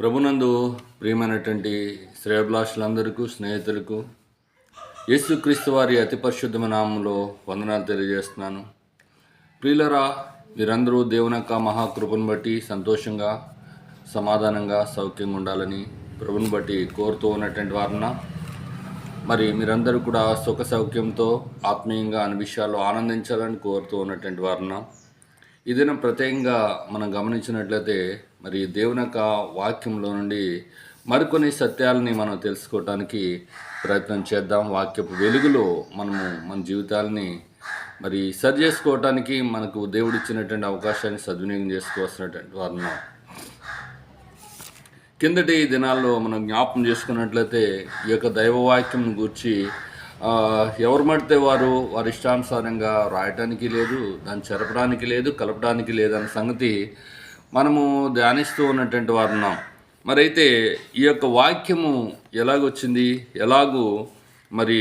ప్రభునందు ప్రియమైనటువంటి శ్రేయభిలాషులందరికీ స్నేహితులకు యేసుక్రీస్తు వారి అతి పరిశుద్ధమ నామంలో వందనాలు తెలియజేస్తున్నాను. ప్రియులరా మీరందరూ దేవుని యొక్క మహాకృపను బట్టి సంతోషంగా సమాధానంగా సౌఖ్యంగా ఉండాలని ప్రభుని బట్టి కోరుతూ ఉన్నటువంటి వారన మరి మీరందరూ కూడా సుఖ సౌఖ్యంతో ఆత్మీయంగా అన్ని విషయాల్లో ఆనందించాలని కోరుతూ ఉన్నటువంటి వారన ఈ దినం ప్రత్యేకంగా మనం గమనించినట్లయితే మరి దేవుని యొక్క వాక్యంలో నుండి మరికొన్ని సత్యాలని మనం తెలుసుకోవటానికి ప్రయత్నం చేద్దాం. వాక్యపు వెలుగులో మనము మన జీవితాలని మరి సరి చేసుకోవటానికి మనకు దేవుడిచ్చినటువంటి అవకాశాన్ని సద్వినియోగం చేసుకోవాల్సినటువంటి వారు కిందటి దినాల్లో మనం జ్ఞాపం చేసుకున్నట్లయితే ఈ యొక్క దైవవాక్యం గూర్చి ఎవరు మడితే వారు వారి ఇష్టానుసారంగా రాయటానికి లేదు దాన్ని చెరపడానికి లేదు కలపడానికి లేదన్న సంగతి మనము ధ్యానిస్తూ ఉన్నటువంటి వారు ఉన్నాం మరైతే ఈ యొక్క వాక్యము ఎలాగొచ్చింది? ఎలాగూ మరి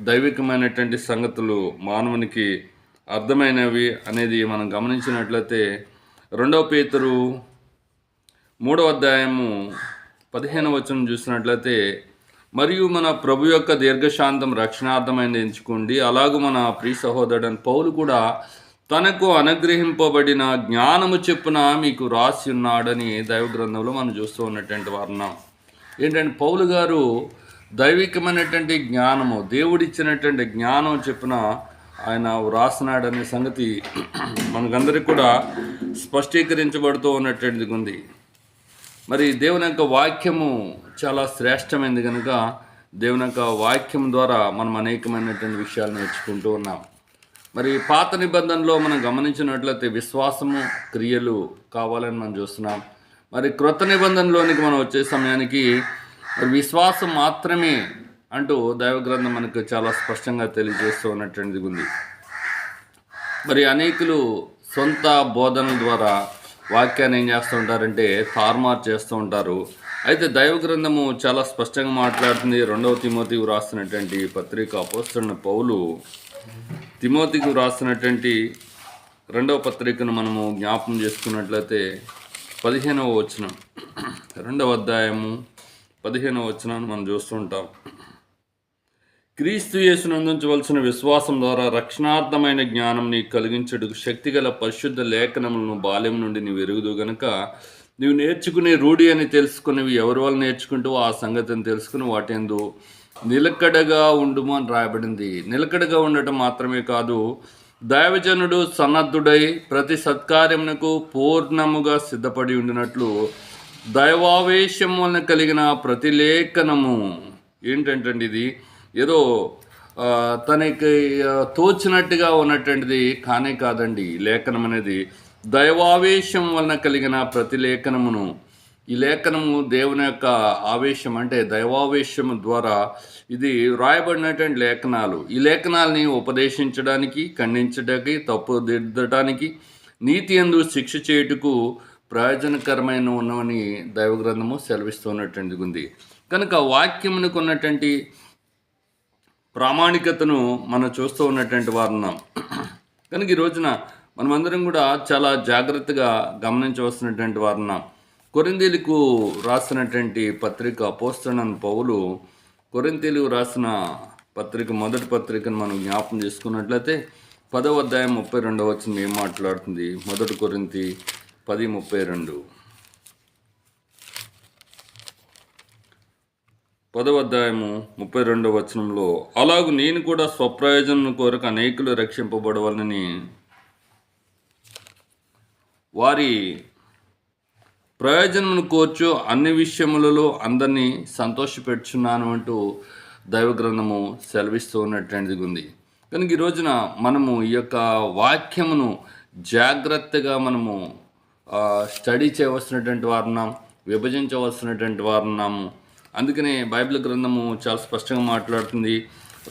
దైవికమైనటువంటి సంగతులు మానవునికి అర్థమైనవి అనేది మనం గమనించినట్లయితే రెండవ పేతురు మూడవ అధ్యాయము పదిహేను వచనం చూసినట్లయితే మరియు మన ప్రభు యొక్క దీర్ఘశాంతం రక్షణార్థమైన ఎంచుకోండి. అలాగూ మన ప్రియ సహోదరుడు పౌలు కూడా తనకు అనుగ్రహింపబడిన జ్ఞానము చెప్పున మీకు రాసి ఉన్నాడని దైవ గ్రంథంలో మనం చూస్తూ ఉన్నటువంటి వర్ణం. ఏంటంటే పౌలు గారు దైవికమైనటువంటి జ్ఞానము దేవుడిచ్చినటువంటి జ్ఞానం చెప్పున ఆయన వ్రాసినాడనే సంగతి మనకందరికి కూడా స్పష్టీకరించబడుతూ ఉన్నటువంటిది ఉంది. మరి దేవుని యొక్క వాక్యము చాలా శ్రేష్టమైనది కనుక దేవుని యొక్క వాక్యం ద్వారా మనం అనేకమైనటువంటి విషయాలు నేర్చుకుంటూ ఉన్నాం. మరి పాత నిబంధనలో మనం గమనించినట్లయితే విశ్వాసము క్రియలు కావాలని మనం చూస్తున్నాం. మరి క్రొత్త నిబంధనలోనికి మనం వచ్చే సమయానికి మరి విశ్వాసం మాత్రమే అంటూ దైవగ్రంథం మనకు చాలా స్పష్టంగా తెలియజేస్తూ ఉన్నటువంటిది ఉంది. మరి అనేకులు సొంత బోధనల ద్వారా వాక్యాన్ని ఏం చేస్తూ ఉంటారంటే తారుమారు చేస్తూ ఉంటారు. అయితే దైవ గ్రంథము చాలా స్పష్టంగా మాట్లాడుతుంది. రెండవ తిమోతి రాస్తున్నటువంటి పత్రిక అపోస్తున్న పౌలు తిమోతికి వ్రాస్తున్నటువంటి రెండవ పత్రికను మనము జ్ఞాపం చేసుకున్నట్లయితే పదిహేనవ వచనం. రెండవ అధ్యాయము పదిహేనవ వచనాన్ని మనం చూస్తుంటాం క్రీస్తు యేసును అందించవలసిన విశ్వాసం ద్వారా రక్షణార్థమైన జ్ఞానం నీకు కలిగించడుకు శక్తిగల పరిశుద్ధ లేఖనములను బాల్యం నుండి నీవు ఎరుగుదు గనుక నీవు నేర్చుకునే రూఢి అని తెలుసుకునేవి ఎవరి వల్ల నేర్చుకుంటూ ఆ సంగతిని తెలుసుకుని వాటేందు నిలకడగా ఉండుము అని రాయబడింది. నిలకడగా ఉండటం మాత్రమే కాదు దైవజనుడు సన్నద్ధుడై ప్రతి సత్కార్యమునకు పూర్ణముగా సిద్ధపడి ఉండినట్లు దైవావేశం వలన కలిగిన ప్రతి లేఖనము. ఏంటంటే ఇది? ఏదో తనకి తోచినట్టుగా ఉన్నటువంటిది కానే కాదండి. లేఖనం అనేది దైవావేశం వలన కలిగిన ప్రతి లేఖనమును. ఈ లేఖనము దేవుని యొక్క ఆవేశం అంటే దైవావేశము ద్వారా ఇది రాయబడినటువంటి లేఖనాలు. ఈ లేఖనాలని ఉపదేశించడానికి ఖండించడానికి తప్పు దిద్దడానికి నీతి ఎందు శిక్ష చేయుటకు ప్రయోజనకరమైన ఉన్నవని దైవ గ్రంథము ఉంది. కనుక వాక్యమునికి ఉన్నటువంటి ప్రామాణికతను మనం చూస్తూ ఉన్నటువంటి వారు ఉన్నాం కనుక ఈ రోజున మనమందరం కూడా చాలా జాగ్రత్తగా గమనించవలసినటువంటి వారు ఉన్నాం కొరిందీలకు రాసినటువంటి పత్రిక అపోస్తనన్ పౌలు కొరింతీలకు రాసిన పత్రిక మొదటి పత్రికను మనం జ్ఞాపకం చేసుకున్నట్లయితే పదవ అధ్యాయం ముప్పై రెండవ వచ్చిన ఏం మాట్లాడుతుంది? మొదటి కొరింతి పది ముప్పై రెండు. పదవ అధ్యాయము ముప్పై రెండవ వచనంలో అలాగూ నేను కూడా స్వప్రయోజనం కోరక అనేకులు రక్షింపబడవలని వారి ప్రయోజనమును కోర్చు అన్ని విషయములలో అందరినీ సంతోషపెట్టుచున్నాను అంటూ దైవగ్రంథము సెలవిస్తూ ఉన్నటువంటిది ఉంది. కనుక ఈ రోజున మనము ఈ యొక్క వాక్యమును జాగ్రత్తగా మనము స్టడీ చేయవలసినటువంటి వారున్నాం విభజించవలసినటువంటి వారున్నాము. అందుకనే బైబిల్ గ్రంథము చాలా స్పష్టంగా మాట్లాడుతుంది.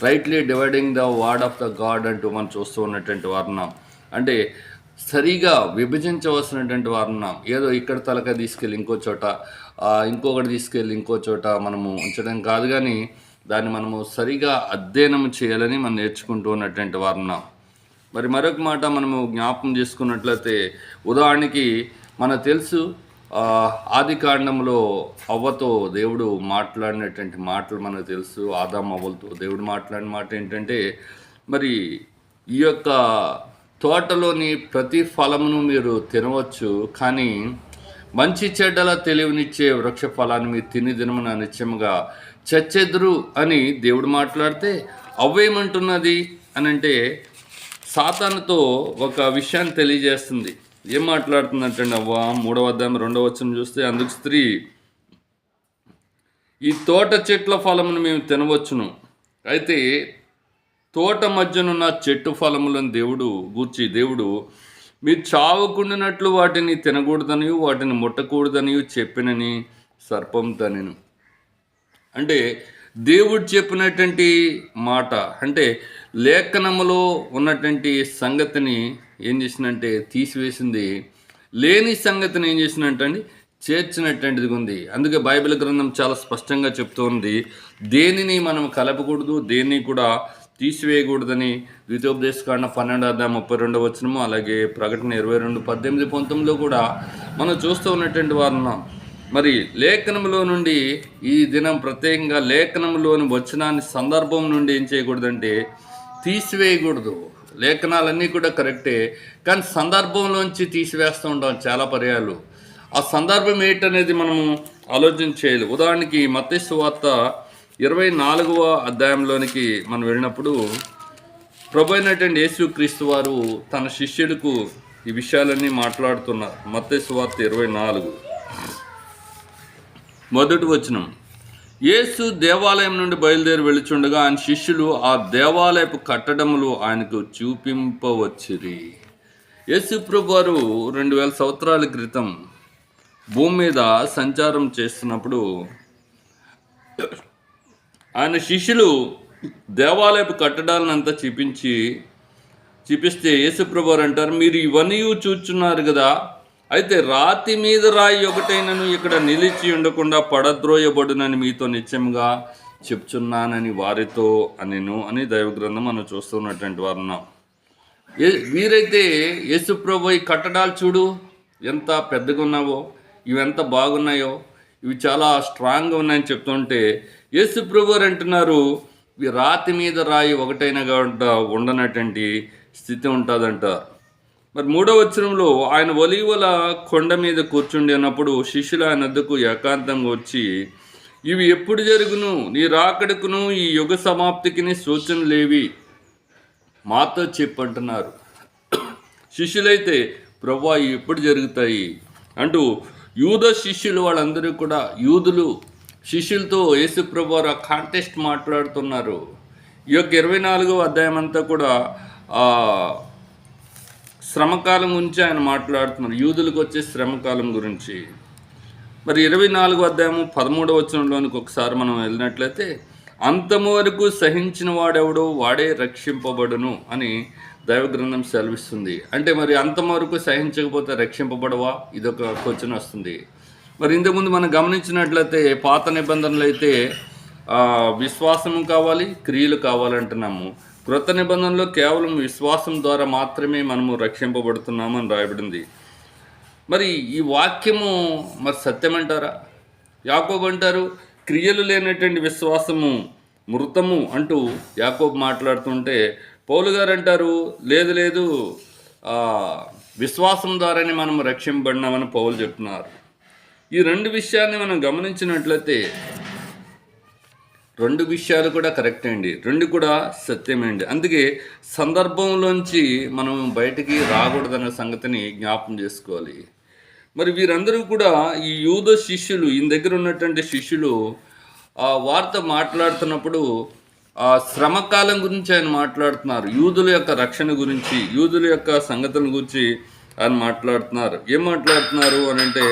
Rightly dividing the word of the God అంటూ మనం చూస్తూ ఉన్నటువంటి వారున్నాం. అంటే సరిగా విభజించవలసినటువంటి వారు ఉన్నాం. ఏదో ఇక్కడ తలక తీసుకెళ్ళి ఇంకో చోట ఇంకొకటి తీసుకెళ్ళి ఇంకో చోట మనము ఉంచడం కాదు కానీ దాన్ని మనము సరిగా అధ్యయనం చేయాలని మనం నేర్చుకుంటూ ఉన్నటువంటి వారు ఉన్నాం. మరి మరొక మాట మనము జ్ఞాపకం చేసుకున్నట్లయితే ఉదాహరణకి మన తెలుసు ఆది కాండంలో అవ్వతో దేవుడు మాట్లాడినటువంటి మాటలు మనకు తెలుసు ఆదాం అవ్వలతో దేవుడు మాట్లాడిన మాట ఏంటంటే మరి ఈ యొక్క తోటలోని ప్రతి ఫలమును మీరు తినవచ్చు కానీ మంచి చెడ్డల తెలివినిచ్చే వృక్ష ఫలాన్ని మీరు తిని దినమున నిత్యముగా చచ్చెదురు అని దేవుడు మాట్లాడితే అవ్వేమంటున్నది? అని అంటే సాతానుతో ఒక విషయాన్ని తెలియజేస్తుంది. ఏం మాట్లాడుతుందంటే అవ్వ? మూడవ అధ్యాయం రెండవ వచ్చిన చూస్తే అందుకు స్త్రీ ఈ తోట చెట్ల ఫలమును మేము తినవచ్చును. అయితే తోట మధ్యనున్న చెట్టు ఫలములను దేవుడు గూర్చి దేవుడు మీరు చావకుండినట్లు వాటిని తినకూడదని వాటిని ముట్టకూడదని చెప్పినని సర్పం తనెను అంటే దేవుడు చెప్పినటువంటి మాట అంటే లేఖనములో ఉన్నటువంటి సంగతిని ఏం చేసినంటే తీసివేసింది. లేని సంగతిని ఏం చేసినట్టండి చేర్చినటువంటిది ఉంది. అందుకే బైబిల్ గ్రంథం చాలా స్పష్టంగా చెప్తూ ఉంది దేనిని మనం కలపకూడదు దేన్ని కూడా తీసివేయకూడదని ద్వితోపదేశకాండ పన్నెండు అధ్యాయం ముప్పై రెండవ వచనము అలాగే ప్రకటన ఇరవై రెండు పద్దెనిమిది పంతొమ్మిదిలో కూడా మనం చూస్తూ ఉన్నటువంటి వారు మరి లేఖనంలో నుండి ఈ దినం ప్రత్యేకంగా లేఖనంలోని వచనాన్ని సందర్భం నుండి ఏం చేయకూడదంటే తీసివేయకూడదు. లేఖనాలన్నీ కూడా కరెక్టే కానీ సందర్భంలోంచి తీసివేస్తూ ఉంటాం చాలా పర్యాలు ఆ సందర్భం ఏంటనేది మనము ఆలోచన చేయాలి ఉదాహరణకి మత్స్సు వార్త ఇరవై నాలుగవ అధ్యాయంలోనికి మనం వెళ్ళినప్పుడు ప్రభు అయినటువంటి యేసు క్రీస్తు వారు తన శిష్యులకు ఈ విషయాలన్నీ మాట్లాడుతున్నారు. మత్స్సు వార్త ఇరవై నాలుగు మొదటి వచనం. యేసు దేవాలయం నుండి బయలుదేరి వెళుచుండగా ఆయన శిష్యులు ఆ దేవాలయపు కట్టడములు ఆయనకు చూపింపవచ్చిరి. యేసు ప్రభు వారు రెండు వేల సంవత్సరాల క్రితం భూమి మీద సంచారం చేస్తున్నప్పుడు ఆయన శిష్యులు దేవాలయపు కట్టడాలనంతా చూపించి చూపిస్తే యేసుప్రభువారు అంటారు మీరు ఇవన్నీ చూచున్నారు కదా. అయితే రాతి మీద రాయి ఒకటైనను ఇక్కడ నిలిచి ఉండకుండా పడద్రోయబడునని మీతో నిత్యంగా చెప్తున్నానని వారితో అనెను అని దైవగ్రంథం మనం చూస్తున్నటువంటి వారు ఉన్నాం. వీరైతే యేసుప్రభు ఈ కట్టడాలు చూడు ఎంత పెద్దగా ఉన్నావో ఇవి ఎంత బాగున్నాయో ఇవి చాలా స్ట్రాంగ్గా ఉన్నాయని చెప్తుంటే యేసుప్రభు గారు అంటున్నారు రాతి మీద రాయి ఒకటైనా ఉండనటువంటి స్థితి ఉంటుందంట. మరి మూడో వచనంలో ఆయన ఒలివల కొండ మీద కూర్చుండి అన్నప్పుడు శిష్యులు ఆయన వద్దకు ఏకాంతంగా వచ్చి ఇవి ఎప్పుడు జరుగును? నీ రాకడకును ఈ యుగ సమాప్తికి సూచనలేవి మాతో చెప్పంటున్నారు. శిష్యులైతే ప్రభా ఇవి ఎప్పుడు జరుగుతాయి? అంటూ యూద శిష్యులు వాళ్ళందరూ కూడా యూదులు శిష్యులతో యేసు ప్రభు వారు కాంటెస్ట్ మాట్లాడుతున్నారు. ఈ యొక్క ఇరవై నాలుగో అధ్యాయం అంతా కూడా శ్రమకాలం గురించి ఆయన మాట్లాడుతున్నారు. యూదులకు వచ్చే శ్రమకాలం గురించి. మరి ఇరవై నాలుగు అధ్యాయము పదమూడవ వచనంలోనికి ఒకసారి మనం వెళ్ళినట్లయితే అంతము వరకు సహించిన వాడెవడో వాడే రక్షింపబడును అని దైవ గ్రంథం సెలవిస్తుంది. అంటే మరి అంతం వరకు సహించకపోతే రక్షింపబడవా? ఇదొక క్వశ్చన్ వస్తుంది. మరి ఇంతకుముందు మనం గమనించినట్లయితే పాత నిబంధనలు అయితే విశ్వాసము విశ్వాసం కావాలి క్రియలు కావాలంటున్నాము. క్రొత్త నిబంధనలో కేవలం విశ్వాసం ద్వారా మాత్రమే మనము రక్షింపబడుతున్నామని రాయబడింది. మరి ఈ వాక్యము మరి సత్యమంటారా? యాకోబు అంటారు క్రియలు లేనటువంటి విశ్వాసము మృతము అంటూ యాకోబు మాట్లాడుతుంటే పౌలు గారు అంటారు లేదు లేదు విశ్వాసం ద్వారానే మనం రక్షింపబడినామని పౌలు చెప్తున్నారు. ఈ రెండు విషయాన్ని మనం గమనించినట్లయితే రెండు విషయాలు కూడా కరెక్ట్ అండి. రెండు కూడా సత్యమే అండి. అందుకే సందర్భంలోంచి మనం బయటికి రాకూడదన్న సంగతిని జ్ఞాపం చేసుకోవాలి. మరి వీరందరూ కూడా ఈ యూద శిష్యులు ఈయన దగ్గర ఉన్నటువంటి శిష్యులు ఆ వార్త మాట్లాడుతున్నప్పుడు ఆ శ్రమకాలం గురించి ఆయన మాట్లాడుతున్నారు. యూదుల యొక్క రక్షణ గురించి యూదుల యొక్క సంగతుల గురించి ఆయన మాట్లాడుతున్నారు. ఏం మాట్లాడుతున్నారు అని అంటే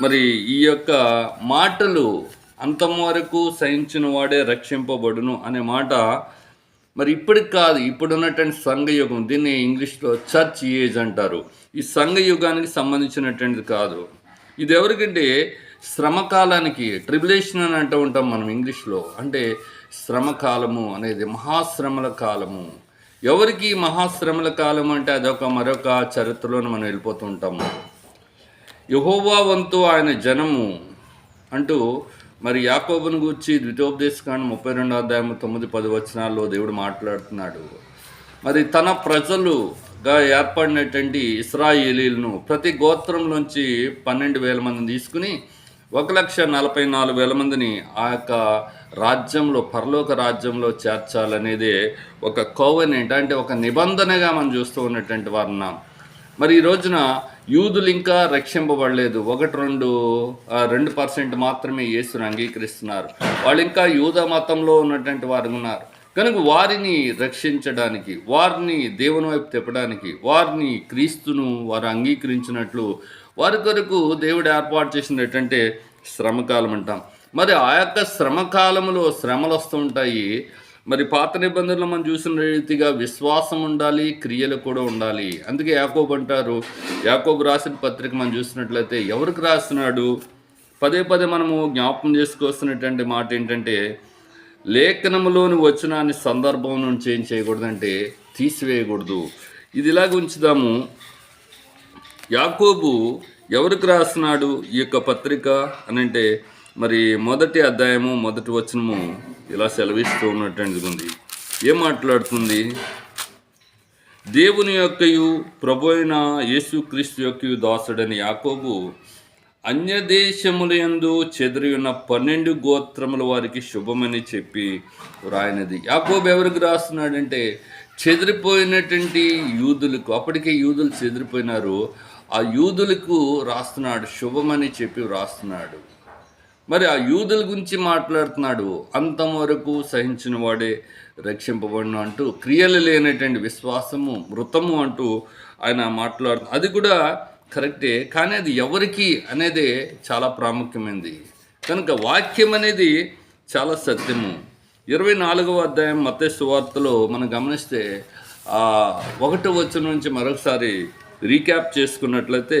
మరి ఈ యొక్క మాటలు అంతం వరకు సహించిన వాడే రక్షింపబడును అనే మాట మరి ఇప్పటికి కాదు ఇప్పుడు ఉన్నటువంటి సంఘయుగం. దీన్ని ఇంగ్లీష్లో చర్చ్ ఏజ్ అంటారు. ఈ సంఘయుగానికి సంబంధించినటువంటిది కాదు. ఇది ఎవరికంటే శ్రమకాలానికి ట్రిబులేషన్ అని అంటూ ఉంటాం మనం ఇంగ్లీష్లో. అంటే శ్రమకాలము అనేది మహాశ్రమల కాలము. ఎవరికి మహాశ్రమల కాలం అంటే అదొక మరొక చరిత్రలోనే మనం వెళ్ళిపోతూ ఉంటాము. యహోవా వంతు ఆయన జనము అంటూ మరి యాకోబును గురించి ద్వితోపదేశకాండ ముప్పై రెండో అధ్యాయం తొమ్మిది పది వచనాల్లో దేవుడు మాట్లాడుతున్నాడు. మరి తన ప్రజలుగా ఏర్పడినటువంటి ఇస్రాయేలీలను ప్రతి గోత్రంలోంచి పన్నెండు వేల మందిని తీసుకుని ఒక లక్ష నలభై నాలుగు వేల మందిని ఆ యొక్క రాజ్యంలో పరలోక రాజ్యంలో చేర్చాలనేదే ఒక కోవెనెంట్ అంటే ఒక నిబంధనగా మనం చూస్తూ ఉన్నటువంటి వారు ఉన్నాం. మరి ఈ రోజున యూదులు ఇంకా రక్షింపబడలేదు. ఒకటి రెండు రెండు పర్సెంట్ మాత్రమే యేసును అంగీకరిస్తున్నారు. వాళ్ళు ఇంకా యూద మతంలో ఉన్నటువంటి వారు ఉన్నారు. కనుక వారిని రక్షించడానికి వారిని దేవుని వైపు తిప్పడానికి వారిని క్రీస్తును వారు అంగీకరించినట్లు వారి కొరకు దేవుడు ఏర్పాటు చేసినటువంటి శ్రమకాలం అంటాం. మరి ఆ యొక్క శ్రమకాలంలో శ్రమలు వస్తూ ఉంటాయి. మరి పాత నిబంధనలు మనం చూసిన రీతిగా విశ్వాసం ఉండాలి క్రియలు కూడా ఉండాలి. అందుకే యాకోబు అంటారు యాకోబు రాసిన పత్రిక మనం చూసినట్లయితే ఎవరికి రాస్తున్నాడు? పదే పదే మనము జ్ఞాపకం చేసుకొస్తున్నటువంటి మాట ఏంటంటే లేఖనములోని వచనాన్ని సందర్భం నుంచి ఏం చేయకూడదంటే తీసివేయకూడదు. ఇది ఇలాగ ఉంచుదాము. యాకోబు ఎవరికి రాస్తున్నాడు ఈ యొక్క పత్రిక అని అంటే మరి మొదటి అధ్యాయము మొదటి వచనము ఇలా సెలవిస్తూ ఉన్నట్టు ఉంది. ఏం మాట్లాడుతుంది? దేవుని యొక్కయు ప్రభు అయిన యేసుక్రీస్తు యొక్కయు దాసుడని యాకోబు అన్యదేశముల యందు చెదిరి ఉన్న పన్నెండు గోత్రముల వారికి శుభమని చెప్పి రాయనది యాకోబు ఎవరికి రాస్తున్నాడంటే చెదిరిపోయినటువంటి యూదులకు అప్పటికే యూదులు చెదిరిపోయినారు ఆ యూదులకు రాస్తున్నాడు శుభమని చెప్పి రాస్తున్నాడు మరి ఆ యూదుల గురించి మాట్లాడుతున్నాడు. అంతవరకు సహించిన వాడే రక్షింపబడిన అంటూ క్రియలు లేనటువంటి విశ్వాసము మృతము అంటూ ఆయన మాట్లాడు అది కూడా కరెక్టే కానీ అది ఎవరికి అనేది చాలా ప్రాముఖ్యమైనది కనుక వాక్యం అనేది చాలా సత్యము. ఇరవై నాలుగవ అధ్యాయం మత సువార్తలో మనం గమనిస్తే ఒకటి ఒకటో వచ్చిన నుంచి మరొకసారి రీక్యాప్ చేసుకున్నట్లయితే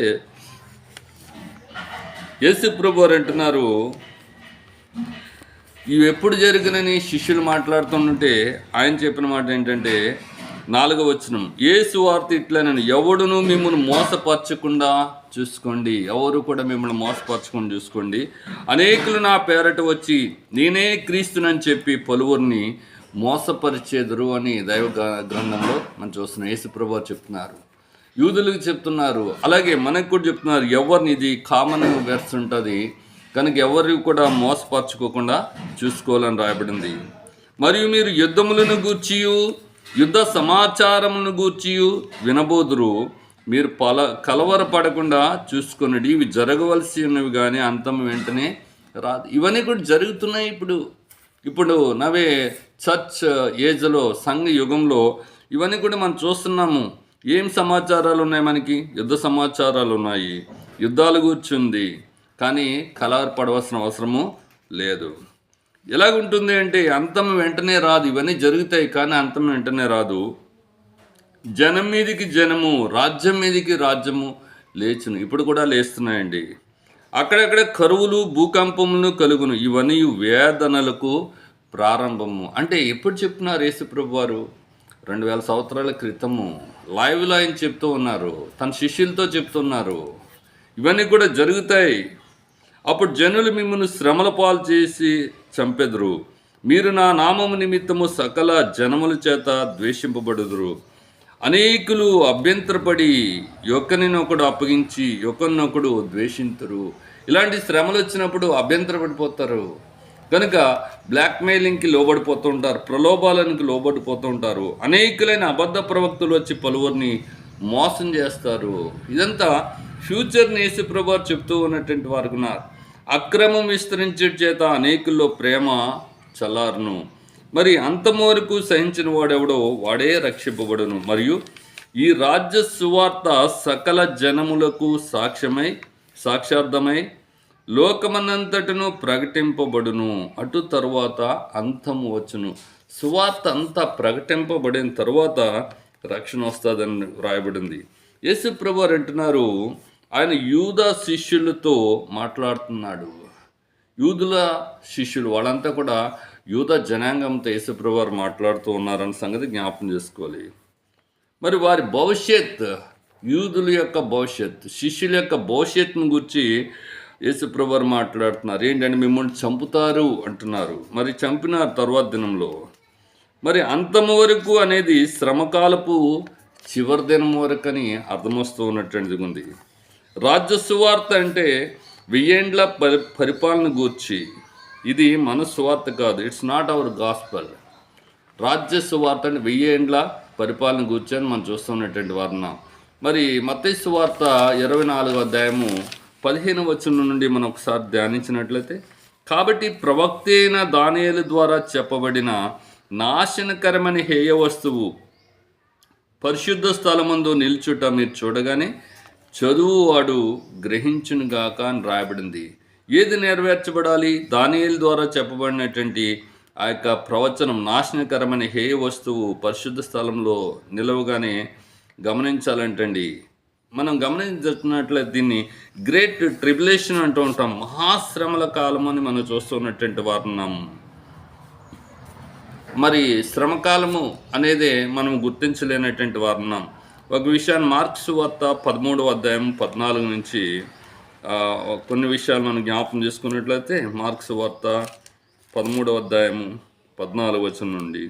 యేసు ప్రభు వారు అంటున్నారు ఇవి ఎప్పుడు జరిగినని శిష్యులు మాట్లాడుతుంటే ఆయన చెప్పిన మాట ఏంటంటే నాలుగవ వచనం ఏ సువార్త ఇట్లనని ఎవడును మిమ్మల్ని మోసపరచకుండా చూసుకోండి ఎవరు కూడా మిమ్మల్ని మోసపరచకుండా చూసుకోండి. అనేకులు నా పేరట వచ్చి నేనే క్రీస్తునని చెప్పి పలువురిని మోసపరిచేదురు అని దైవ గ్రంథంలో మనం చూస్తున్నాం యేసు ప్రభు చెప్తున్నారు. యూదులకు చెప్తున్నారు. అలాగే మనకు కూడా చెప్తున్నారు ఎవరిని ఇది కామన్ వెర్స్ ఉంటుంది కనుక ఎవరు కూడా మోసపరచుకోకుండా చూసుకోవాలని రాయబడింది. మరియు మీరు యుద్ధములను గూర్చియు యుద్ధ సమాచారములను గూర్చియు వినబోదురు. మీరు పల కలవరపడకుండా చూసుకొనడి. ఇవి జరగవలసి ఉన్నవి కానీ అంతం వెంటనే రాదు. ఇవన్నీ కూడా జరుగుతున్నాయి ఇప్పుడు. ఇప్పుడు నవే చర్చ్ ఏజ్లో సంఘ యుగంలో ఇవన్నీ కూడా మనం చూస్తున్నాము. ఏం సమాచారాలు ఉన్నాయి మనకి? యుద్ధ సమాచారాలు ఉన్నాయి యుద్ధాలు కూర్చుంది. కానీ కలవరపడవలసిన అవసరము లేదు. ఎలాగుంటుంది అంటే అంతం వెంటనే రాదు. ఇవన్నీ జరుగుతాయి కానీ అంతం వెంటనే రాదు. జనం మీదికి జనము రాజ్యం మీదికి రాజ్యము లేచును. ఇప్పుడు కూడా లేస్తున్నాయండి. అక్కడక్కడ కరువులు భూకంపములు కలుగును. ఇవన్నీ వేదనలకు ప్రారంభము. అంటే ఎప్పుడు చెప్తున్నారు యేసుప్రభు వారు రెండు వేల సంవత్సరాల క్రితము లైవ్లో ఆయన చెప్తూ ఉన్నారు. తన శిష్యులతో చెప్తున్నారు ఇవన్నీ కూడా జరుగుతాయి. అప్పుడు జనులు మిమ్మల్ని శ్రమల పాలు చేసి చంపెదురు. మీరు నా నామము నిమిత్తము సకల జనముల చేత ద్వేషింపబడుదురు. అనేకులు అభ్యంతరపడి ఒకరినొకడు అప్పగించి ఒకరినొకడు ద్వేషింతురు. ఇలాంటి శ్రమలు వచ్చినప్పుడు అభ్యంతరపడిపోతారు. కనుక బ్లాక్మెయిలింగ్కి లోబడిపోతూ ఉంటారు ప్రలోభాలనికి లోబడిపోతూ ఉంటారు అనేకులైన అబద్ధ ప్రవక్తలు వచ్చి పలువురిని మోసం చేస్తారు. ఇదంతా ఫ్యూచర్ని యేసుప్రభు చెప్తూ ఉన్నటువంటి వారు ఉన్నారు. అక్రమం విస్తరించే చేత అనేకుల్లో ప్రేమ చల్లారును. మరి అంతము వరకు సహించిన వాడెవడో వాడే రక్షింపబడును. మరియు ఈ రాజ్య సువార్త సకల జనములకు సాక్ష్యమై సాక్షార్థమై లోకమనంతటను ప్రకటింపబడును. అటు తరువాత అంతము వచ్చును. సువార్త అంతా ప్రకటింపబడిన తర్వాత రక్షణ వస్తుందని రాయబడింది యేసు ప్రభు వారు అంటున్నారు ఆయన యూద శిష్యులతో మాట్లాడుతున్నాడు. యూదుల శిష్యులు వాళ్ళంతా కూడా యూద జనాంగంతో యేసుప్రభు వారు మాట్లాడుతూ ఉన్నారన్న సంగతి జ్ఞాపకం చేసుకోవాలి. మరి వారి భవిష్యత్ యూదుల యొక్క భవిష్యత్తు శిష్యుల యొక్క భవిష్యత్తును గురించి యేసుప్రభు వారు మాట్లాడుతున్నారు. ఏంటంటే మిమ్మల్ని చంపుతారు అంటున్నారు. మరి చంపినారు తర్వాత దినంలో? మరి అంతము వరకు అనేది శ్రమకాలపు చివరి దినం వరకు అని అర్థమొస్తూ ఉన్నటువంటిది ఉంది. రాజ్య సువార్త అంటే వెయ్యేండ్ల పరి పరిపాలన గూర్చి ఇది మన సువార్త కాదు. ఇట్స్ నాట్ అవర్ గాస్పల్ రాజ్య సువార్త అంటే వెయ్యేండ్ల పరిపాలన గూర్చి అని మనం చూస్తున్నటువంటి వారున్నాం మరి మత్తయి సువార్త ఇరవై నాలుగో అధ్యాయము పదిహేను వచనం నుండి మనం ఒకసారి ధ్యానించినట్లయితే కాబట్టి ప్రవక్తైన దానియలు ద్వారా చెప్పబడిన నాశనకరమైన హేయ వస్తువు పరిశుద్ధ స్థలముందు నిల్చుట మీరు చూడగానే చదువువాడు గ్రహించునుగాక అని రాయబడింది. ఏది నెరవేర్చబడాలి? దానియల ద్వారా చెప్పబడినటువంటి ఆ యొక్క ప్రవచనం నాశనకరమైన హేయ వస్తువు పరిశుద్ధ స్థలంలో నిలవగానే గమనించాలంటండి. మనం గమనించున్నట్లయితే దీన్ని గ్రేట్ ట్రిబులేషన్ అంటూ ఉంటాం. మహాశ్రమల కాలం అని మనం చూస్తున్నటువంటి వారున్నాం. మరి శ్రమకాలము అనేది మనం గుర్తించలేనటువంటి వారున్నాం. ఒక విషయాన్ని మార్క్స్ వార్త పదమూడవ అధ్యాయం పద్నాలుగు నుంచి కొన్ని విషయాలు మనం జ్ఞాపకం చేసుకున్నట్లయితే మార్క్స్ వార్త పదమూడవ అధ్యాయము పద్నాలుగు వచనం నుండి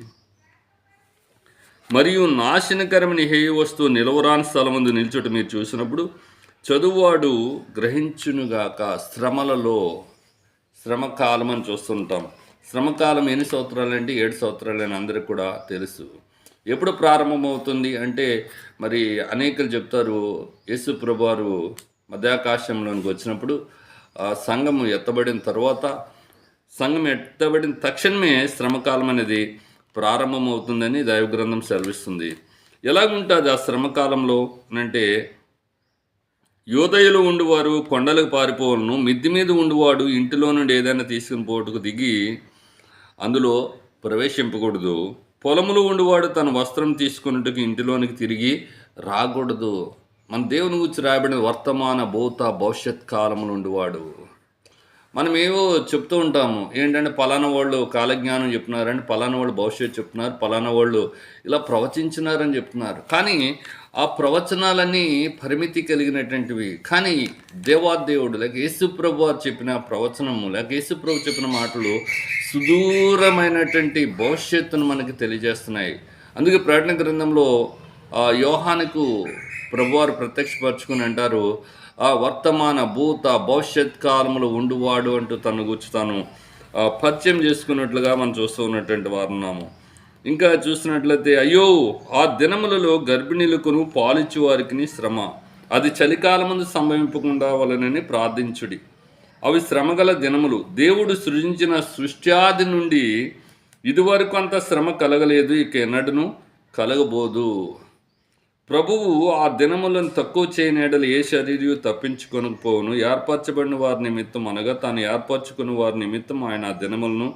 మరియు నాశనకరమైన హేయ వస్తువు నిలవరాని స్థలమందు నిల్చుట మీరు చూసినప్పుడు చదువువాడు గ్రహించునుగాక శ్రమలలో శ్రమకాలం అని చూస్తుంటాం. శ్రమకాలం ఎన్ని సంవత్సరాలు అంటే ఏడు సంవత్సరాలు అని అందరికి కూడా తెలుసు. ఎప్పుడు ప్రారంభమవుతుంది అంటే మరి అనేకలు చెప్తారు యేసు ప్రభువారు మధ్యాకాశంలోనికి వచ్చినప్పుడు ఆ సంఘము ఎత్తబడిన తర్వాత సంఘం ఎత్తబడిన తక్షణమే శ్రమకాలం అనేది ప్రారంభమవుతుందని దైవగ్రంథం సెలవిస్తుంది. ఎలాగుంటుంది ఆ శ్రమకాలంలో అంటే యోదయులు ఉండువారు కొండలకు పారిపోవలను మిద్ది మీద ఉండువాడు ఇంటిలో నుండి ఏదైనా తీసుకుని పోటుకు దిగి అందులో ప్రవేశింపకూడదు. పొలములు ఉండువాడు తన వస్త్రం తీసుకున్నట్టుకు ఇంటిలోనికి తిరిగి రాకూడదు. మన దేవుని గురించి రాయబడిన వర్తమాన భూత భవిష్యత్ కాలములు ఉండువాడు. మనం ఏవో చెప్తూ ఉంటాము ఏంటంటే పలానా వాళ్ళు కాలజ్ఞానం చెప్తున్నారని పలానా వాళ్ళు భవిష్యత్తు చెప్తున్నారు పలానా వాళ్ళు ఇలా ప్రవచించినారని చెప్తున్నారు. కానీ ఆ ప్రవచనాలన్నీ పరిమితి కలిగినటువంటివి. కానీ దేవాదేవుడు లేక యేసుప్రభు వారు చెప్పిన ప్రవచనము లేక యేసుప్రభు చెప్పిన మాటలు సుదూరమైనటువంటి భవిష్యత్తును మనకి తెలియజేస్తున్నాయి. అందుకే ప్రకటన గ్రంథంలో ఆ ప్రభువారు ప్రత్యక్షపరచుకుని అంటారు ఆ వర్తమాన భూత భవిష్యత్ కాలములు ఉండువాడు అంటూ తను గురించి తాను పరిచయం చేసుకున్నట్లుగా మనం చూస్తూ ఉన్నటువంటి వారు ఉన్నాము ఇంకా చూసినట్లయితే అయ్యో ఆ దినములలో గర్భిణీలకును పాలిచ్చు వారికి శ్రమ. అది చలికాలమందు సంభవింపకుండా వలనని ప్రార్థించుడి. అవి శ్రమగల దినములు. దేవుడు సృజించిన సృష్ట్యాది నుండి ఇదివరకు అంత శ్రమ కలగలేదు ఇక ఎన్నడను కలగబోదు. ప్రభువు ఆ దినములను తక్కువ చేయనేడలు ఏ శరీరం తప్పించుకొనకపోవును? ఏర్పరచబడిన వారి నిమిత్తం అనగా తాను ఏర్పరచుకున్న వారి నిమిత్తం ఆయన ఆ దినములను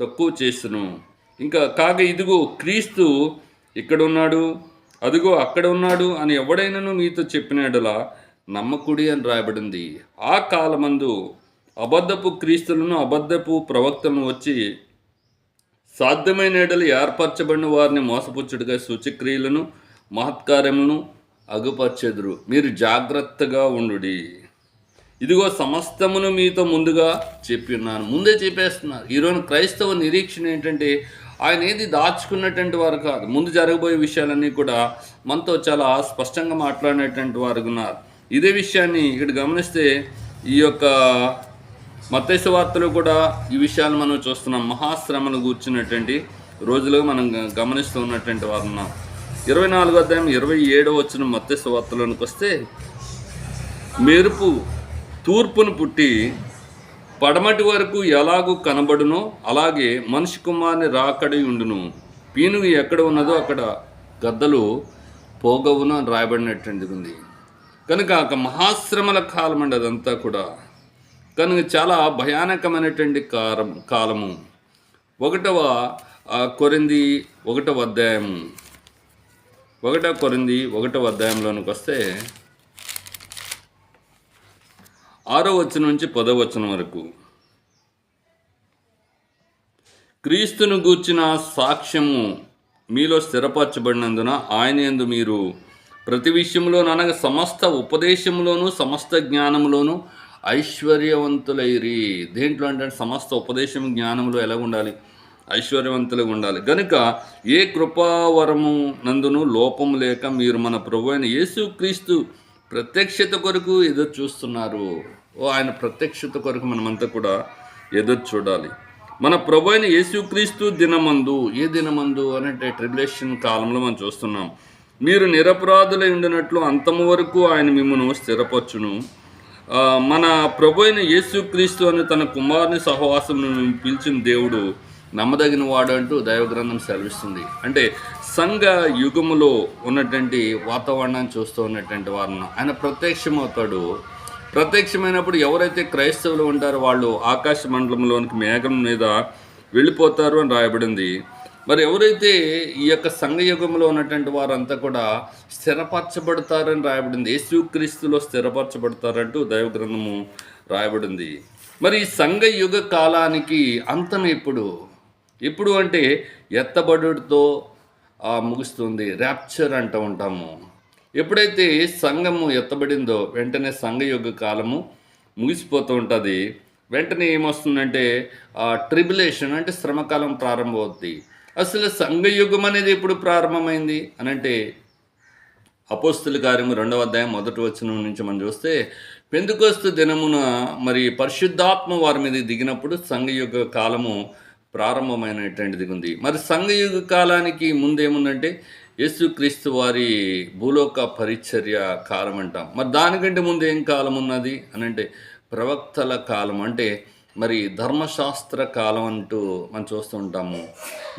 తక్కువ చేస్తును. ఇంకా కాగా ఇదిగో క్రీస్తు ఇక్కడ ఉన్నాడు అదిగో అక్కడ ఉన్నాడు అని ఎవడైనాను మీతో చెప్పినడలా నమ్మకుడి అని రాయబడింది. ఆ కాలమందు అబద్ధపు క్రీస్తులను అబద్ధపు ప్రవక్తలను వచ్చి సాధ్యమైన ఎడలు ఏర్పరచబడిన వారిని మోసపుచ్చుడుగా సూచక్రియలను మహత్కార్యములను అగుపరచెదురు. మీరు జాగ్రత్తగా ఉండుడి. ఇదిగో సమస్తమును మీతో ముందుగా చెప్పిన్నాను. ముందే చెప్పేస్తున్నారు. ఈరోజు క్రైస్తవ నిరీక్షణ ఏంటంటే ఆయన ఏది దాచుకున్నటువంటి వారు కాదు. ముందు జరగబోయే విషయాలన్నీ కూడా మనతో చాలా స్పష్టంగా మాట్లాడినటువంటి వారు ఉన్నారు. ఇదే విషయాన్ని ఇక్కడ గమనిస్తే ఈ యొక్క మత్తైసు వార్తలు కూడా ఈ విషయాలు మనం చూస్తున్నాం. మహాశ్రమను కూర్చున్నటువంటి రోజులుగా మనం గమనిస్తూ ఉన్నటువంటి వారు ఉన్నాం ఇరవై నాలుగో అధ్యాయం ఇరవై ఏడో వచ్చిన మత్స్య వార్తలోనికి వస్తే మెరుపు తూర్పును పుట్టి పడమటి వరకు ఎలాగూ కనబడునో అలాగే మనిషి కుమారుని రాకడి ఉండును. పీనుగు ఎక్కడ ఉన్నదో అక్కడ గద్దలు పోగవును అని రాయబడినటువంటిది ఉంది కనుక ఒక మహాశ్రమల కాలం అండి అదంతా కూడా. కనుక చాలా భయానకమైనటువంటి కారం కాలము. ఒకటవ కొరింది ఒకటవ అధ్యాయము. ఒకటో కొరింది ఒకటో అధ్యాయంలోనికి వస్తే ఆరో వచ్చిన నుంచి పదో వచ్చిన వరకు. క్రీస్తును గూర్చిన సాక్ష్యము మీలో స్థిరపరచబడినందున ఆయన యందు మీరు ప్రతి విషయంలోనూ అనగా సమస్త ఉపదేశంలోను సమస్త జ్ఞానంలోనూ ఐశ్వర్యవంతులైరి. దేంట్లో అంటే సమస్త ఉపదేశం జ్ఞానంలో ఎలా ఉండాలి ఐశ్వర్యవంతులుగా ఉండాలి. గనుక ఏ కృపావరము నందును లోపం లేక మీరు మన ప్రభు అయిన యేసుక్రీస్తు ప్రత్యక్షత కొరకు ఎదురు చూస్తున్నారు. ఓ ఆయన ప్రత్యక్షత కొరకు మనమంతా కూడా ఎదురు చూడాలి. మన ప్రభు అయిన యేసుక్రీస్తు దినమందు ఏ దినమందు అనంటే ట్రిబులేషన్ కాలంలో మనం చూస్తున్నాం. మీరు నిరపరాధులై ఉండినట్లు అంతము వరకు ఆయన మిమ్మను స్థిరపరచును. మన ప్రభు అయిన యేసుక్రీస్తు అని తన కుమారుని సహవాసం పిలిచిన దేవుడు నమ్మదగిన వాడు అంటూ దైవగ్రంథం సెలవిస్తుంది. అంటే సంఘ యుగములో ఉన్నటువంటి వాతావరణాన్ని చూస్తూ ఉన్నటువంటి వారిని ఆయన ప్రత్యక్షమవుతాడు. ప్రత్యక్షమైనప్పుడు ఎవరైతే క్రైస్తవులు ఉంటారో వాళ్ళు ఆకాశ మండలంలోనికి మేఘం మీద వెళ్ళిపోతారు అని రాయబడింది. మరి ఎవరైతే ఈ యొక్క సంఘయుగంలో ఉన్నటువంటి వారంతా కూడా స్థిరపరచబడతారని రాయబడింది. యేసుక్రీస్తులో స్థిరపరచబడతారంటూ దైవ గ్రంథము రాయబడింది. మరి ఈ సంఘ యుగ కాలానికి అంతం ఎప్పుడు ఎప్పుడు అంటే ఎత్తబడుతో ముగుస్తుంది. ర్యాప్చర్ అంటూ ఉంటాము. ఎప్పుడైతే సంఘము ఎత్తబడిందో వెంటనే సంఘయోగ కాలము ముగిసిపోతూ ఉంటుంది. వెంటనే ఏమొస్తుందంటే ట్రిబులేషన్ అంటే శ్రమకాలం ప్రారంభమవుద్ది. అసలు సంఘయుగం అనేది ఎప్పుడు ప్రారంభమైంది? అని అంటే అపోస్తుల కార్యము రెండవ అధ్యాయం మొదటి వచనం నుంచి మనం చూస్తే పెందుకోస్తు దినమున మరి పరిశుద్ధాత్మ వారి మీద దిగినప్పుడు సంఘయుగ కాలము ప్రారంభమైనటువంటిది ఉంది. మరి సంఘయుగ కాలానికి ముందేముందంటే యేసుక్రీస్తు వారి భూలోక పరిచర్య కాలం అంటాం మరి దానికంటే ముందు ఏం కాలం ఉన్నది అని అంటే ప్రవక్తల కాలం. అంటే మరి ధర్మశాస్త్ర కాలం అంటూ మనం చూస్తూ ఉంటాము.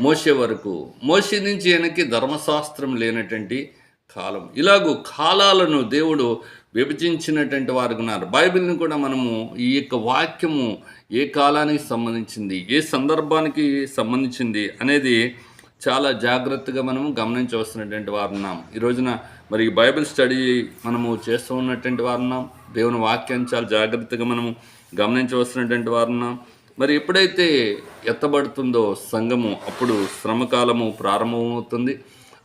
మోసే వరకు. మోసే నుంచి వెనక్కి ధర్మశాస్త్రం లేనటువంటి కాలం. ఇలాగూ కాలాలను దేవుడు విభజించినటువంటి వారు ఉన్నారు. బైబిల్ని కూడా మనము ఈ యొక్క వాక్యము ఏ కాలానికి సంబంధించింది ఏ సందర్భానికి సంబంధించింది అనేది చాలా జాగ్రత్తగా మనము గమనించవలసినటువంటి వారు ఉన్నాం. ఈ రోజున మరి బైబిల్ స్టడీ మనము చేస్తూ ఉన్నటువంటి వారు ఉన్నాం. దేవుని వాక్యాన్ని చాలా జాగ్రత్తగా మనము గమనించవలసినటువంటి వారు ఉన్నాం. మరి ఎప్పుడైతే ఎత్తబడుతుందో సంఘము అప్పుడు శ్రమకాలము ప్రారంభమవుతుంది.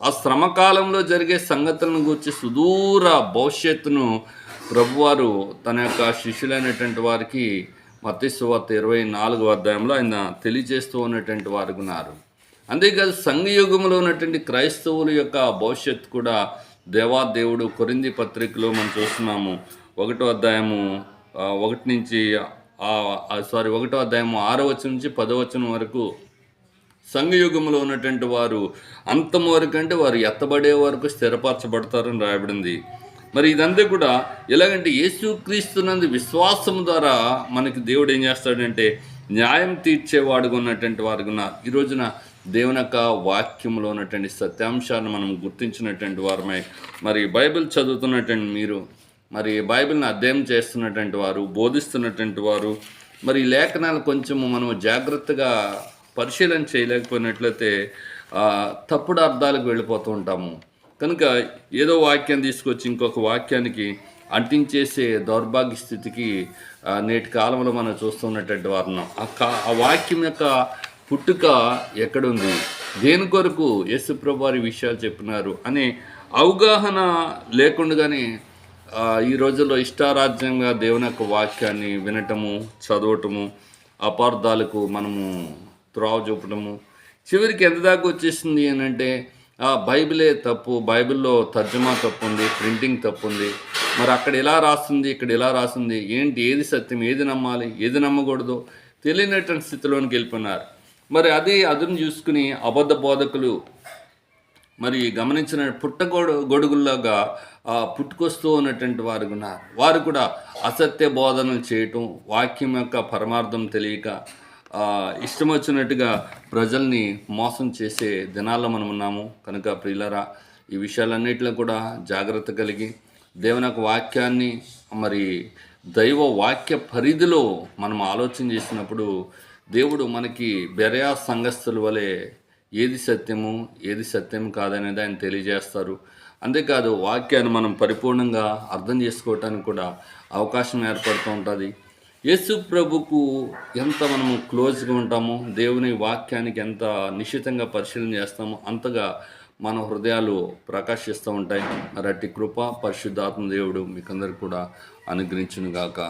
ఆ శ్రమకాలంలో జరిగే సంగతులను గురించి సుదూర భవిష్యత్తును ప్రభువారు తన యొక్క శిష్యులైనటువంటి వారికి మత్స్యవార్త ఇరవై నాలుగు అధ్యాయంలో ఆయన తెలియజేస్తూ ఉన్నటువంటి వారు ఉన్నారు. అంతేకాదు సంఘయుగంలో ఉన్నటువంటి క్రైస్తవుల యొక్క భవిష్యత్తు కూడా దేవాదేవుడు కొరింది పత్రికలో మనం చూస్తున్నాము. ఒకటో అధ్యాయము ఒకటి నుంచి సారీ ఒకటో అధ్యాయము ఆరో వచనం నుంచి పదో వచనం వరకు సంఘయుగంలో ఉన్నటువంటి వారు అంతం వరకు అంటే వారు ఎత్తబడే వరకు స్థిరపరచబడతారని రాయబడింది. మరి ఇదంతా కూడా ఎలాగంటే యేసుక్రీస్తునందు విశ్వాసం ద్వారా మనకి దేవుడు ఏం చేస్తాడంటే న్యాయం తీర్చేవాడుగా ఉన్నటువంటి వారు ఈ రోజున దేవుని యొక్క వాక్యంలో ఉన్నటువంటి సత్యాంశాన్ని మనం గుర్తించినటువంటి వారమై మరి బైబిల్ చదువుతున్నటువంటి మీరు మరి బైబిల్ని అధ్యయనం చేస్తున్నటువంటి వారు బోధిస్తున్నటువంటి వారు మరి లేఖనాలు కొంచెము మనం జాగ్రత్తగా పరిశీలన చేయలేకపోయినట్లయితే తప్పుడు అర్థాలకు వెళ్ళిపోతూ ఉంటాము. కనుక ఏదో వాక్యం తీసుకొచ్చి ఇంకొక వాక్యానికి అంటించేసే దౌర్భాగ్య స్థితికి నేటి కాలంలో మనం చూస్తున్నటువంటి వారణం ఆ కా ఆ వాక్యం యొక్క పుట్టుక ఎక్కడుంది? దేని కొరకు యేసుప్రభు వారి విషయాలు చెప్పినారు అనే అవగాహన లేకుండానే ఈ రోజుల్లో ఇష్టారాజ్యంగా దేవుని యొక్క వాక్యాన్ని వినటము చదవటము అపార్థాలకు మనము త్రోవ చూపటము చివరికి ఎంత దాకా వచ్చేసింది అని అంటే ఆ బైబిలే తప్పు బైబిల్లో తర్జమా తప్పు ఉంది ప్రింటింగ్ తప్పు ఉంది మరి అక్కడ ఎలా రాస్తుంది ఇక్కడ ఎలా రాస్తుంది ఏంటి ఏది సత్యం ఏది నమ్మాలి ఏది నమ్మకూడదు తెలియనటువంటి స్థితిలోనికి వెళ్ళిపోయినారు. మరి అది అదును చూసుకుని అబద్ధ బోధకులు మరి గమనించిన పుట్టగొడు గొడుగుల్లాగా పుట్టుకొస్తూ ఉన్నటువంటి వారు ఉన్నారు. వారు కూడా అసత్య బోధనలు చేయటం వాక్యం యొక్క పరమార్థం తెలియక ఇష్టం వచ్చినట్టుగా ప్రజల్ని మోసం చేసే దినాల్లో మనం ఉన్నాము. కనుక ప్రియులరా ఈ విషయాలన్నింటిలో కూడా జాగ్రత్త కలిగి దేవుని యొక్క వాక్యాన్ని మరి దైవ వాక్య పరిధిలో మనం ఆలోచన చేసినప్పుడు దేవుడు మనకి బెరయా సంఘస్థుల వలె ఏది సత్యము ఏది సత్యం కాదనేది ఆయన తెలియజేస్తారు. అంతేకాదు వాక్యాన్ని మనం పరిపూర్ణంగా అర్థం చేసుకోవటానికి కూడా అవకాశం ఏర్పడుతూ ఉంటుంది. యేసు ప్రభుకు ఎంత మనము క్లోజ్గా ఉంటామో దేవుని వాక్యానికి ఎంత నిశ్చితంగా పరిశీలన చేస్తామో అంతగా మన హృదయాలు ప్రకాశిస్తూ ఉంటాయి. మరి అట్టి కృప పరిశుద్ధాత్మ దేవుడు మీకందరికి కూడా అనుగ్రహించునుగాక.